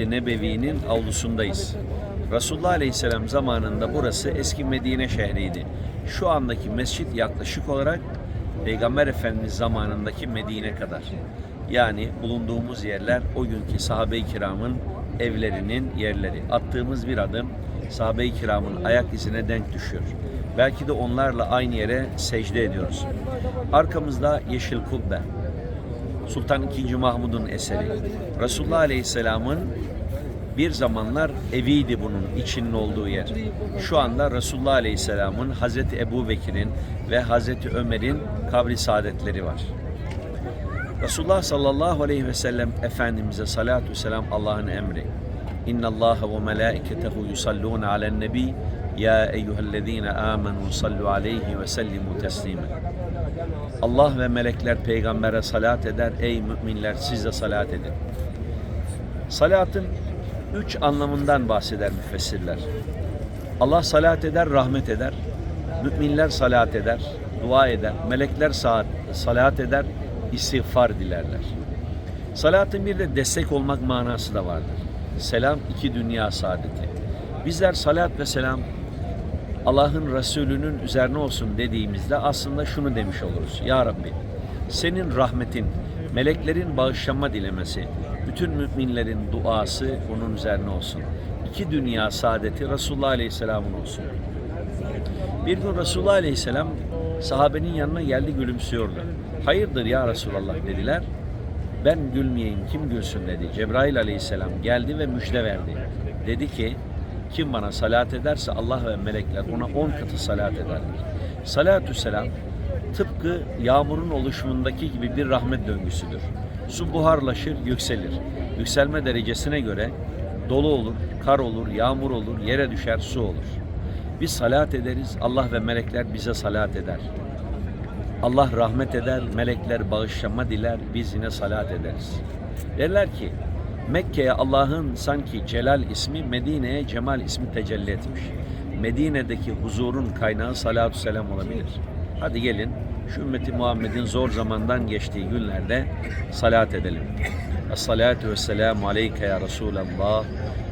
Mescid-i Nebevi'nin avlusundayız. Resulullah Aleyhisselam zamanında burası eski Medine şehriydi. Şu andaki mescit yaklaşık olarak Peygamber Efendimiz zamanındaki Medine kadar. Yani bulunduğumuz yerler o günkü sahabe-i kiramın evlerinin yerleri. Attığımız bir adım sahabe-i kiramın ayak izine denk düşüyor. Belki de onlarla aynı yere secde ediyoruz. Arkamızda Yeşil Kubbe, Sultan II. Mahmud'un eseri. Resulullah Aleyhisselam'ın bir zamanlar eviydi bunun içinin olduğu yer. Şu anda Resulullah Aleyhisselam'ın Hazreti Ebu Bekir'in ve Hazreti Ömer'in kabri saadetleri var. Resulullah sallallahu aleyhi ve sellem Efendimiz'e salatu selam Allah'ın emri. Allah ve melaiketehu yusallun alen nebi ya eyyühellezine amenu sallu aleyhi ve sellimu teslime. Allah ve melekler peygambere salat eder. Ey müminler siz de salat edin. Salatın üç anlamından bahseder müfessirler. Allah salat eder, rahmet eder. Müminler salat eder, dua eder. Melekler salat eder, istiğfar dilerler. Salatın bir de destek olmak manası da vardır. Selam iki dünya saadeti. Bizler salat ve selam Allah'ın Resulü'nün üzerine olsun dediğimizde aslında şunu demiş oluruz. Ya Rabbi senin rahmetin, meleklerin bağışlanma dilemesi, bütün müminlerin duası onun üzerine olsun. İki dünya saadeti Resulullah Aleyhisselam'ın olsun. Bir gün Resulullah Aleyhisselam sahabenin yanına geldi gülümsüyordu. Hayırdır ya Resulallah dediler. Ben gülmeyeyim kim gülsün dedi. Cebrail Aleyhisselam geldi ve müjde verdi. Dedi ki kim bana salat ederse Allah ve melekler ona on katı salat ederler. Salatü selam tıpkı yağmurun oluşumundaki gibi bir rahmet döngüsüdür. Su buharlaşır, yükselir. Yükselme derecesine göre dolu olur, kar olur, yağmur olur, yere düşer, su olur. Biz salat ederiz, Allah ve melekler bize salat eder. Allah rahmet eder, melekler bağışlanma diler, biz yine salat ederiz. Derler ki, Mekke'ye Allah'ın sanki Celal ismi, Medine'ye Cemal ismi tecelli etmiş. Medine'deki huzurun kaynağı salatü selam olabilir. Hadi gelin şu ümmeti Muhammed'in zor zamandan geçtiği günlerde salat edelim. Es-salatu vesselamu aleyke ya Resulallah.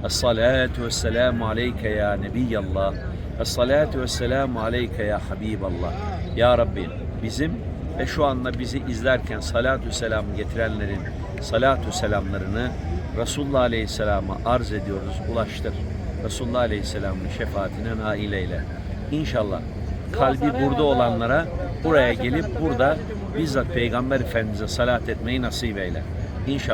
Es-salatu vesselamu aleyke ya Nebiyallah. Es-salatu vesselamu aleyke ya Habiballah. Ya Rabbi bizim ve şu anda bizi izlerken salatü selam getirenlerin salatü selamlarını Resulullah Aleyhisselam'a arz ediyoruz, ulaştır. Resulullah Aleyhisselam'ın şefaatine nail eyle. İnşallah kalbi burada olanlara buraya gelip burada bizzat Peygamber Efendimiz'e salat etmeyi nasip eyle. İnşallah.